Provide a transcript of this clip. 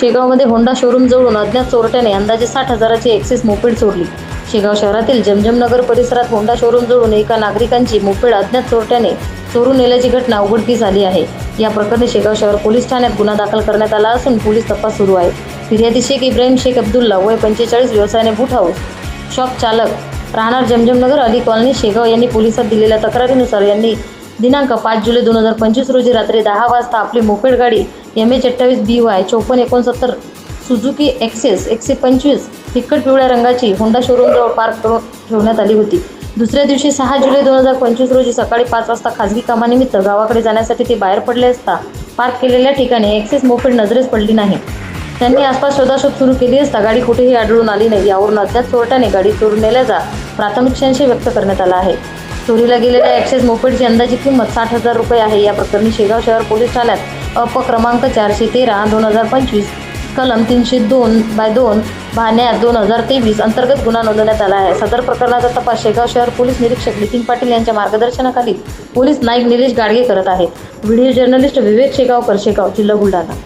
शेगावमध्ये Honda showroom जवळून अज्ञात चोरट्याने अंदाजे साठ हजाराची एक्सेस मोपेड चोरली शेगाव शहरातील जमजम नगर परिसरात होंडा शोरूम जवळून एका नागरिकांची मोपेड अज्ञात चोरट्याने चोरून नेल्याची घटना उघडकीस आली आहे. या प्रकरणी शेगाव शहर पोलीस ठाण्यात गुन्हा दाखल करण्यात आला असून पोलीस तपास सुरू आहे. फिर्यादी शेख इब्राहिम शेख अब्दुल्ला वय पंचेचाळीस व्यवसायाने बूट हाऊस शॉप चालक राहणार जमजमनगर अली कॉलनी शेगाव यांनी पोलिसात दिलेल्या तक्रारीनुसार यांनी दिनांक पाच जुलै दोन हजार पंचवीस रोजी रात्री दहा वाजता आपली मोपेड गाडी एम एच अठ्ठावीस बी वाय चौपन्न एकोणसत्तर सुझुकी एक्सेस एकशे पंचवीस फिक्कट पिवळ्या रंगाची होंडा शोरूमजवळ पार्क करून ठेवण्यात आली होती. दुसऱ्या दिवशी सहा जुलै दोन हजार पंचवीस रोजी सकाळी पाच वाजता खाजगी कामानिमित्त गावाकडे जाण्यासाठी ते बाहेर पडले असता पार्क केलेल्या ठिकाणी एक्सेस मोपेड नजरेस पडली नाही. त्यांनी आसपास शोधाशोध सुरू केली असता गाडी कुठेही आढळून आली नाही. यावरून अज्ञात चोरट्याने गाडी चोरून नेल्याचा प्राथमिक संशय व्यक्त करण्यात आला आहे. चोरीला गेलेल्या ॲक्सेस मोपेडची अंदाजी किंमत साठ हजार रुपये आहे. या प्रकरणी शेगाव शहर पोलीस ठाण्यात अप क्रमांक चारशे तेरा दोन हजार पंचवीस कलम तीनशे दोन बाय दोन भाण्यात दोन हजार तेवीस अंतर्गत गुन्हा नोंदवण्यात आला आहे. सदर प्रकरणाचा तपास शेगाव शहर पोलीस निरीक्षक नितीन पाटील यांच्या मार्गदर्शनाखाली पोलीस नाईक निलेश गाडगे करत आहेत व्हिडिओ जर्नलिस्ट विवेक शेगावकर शेगाव जिल्हा बुलढाणा.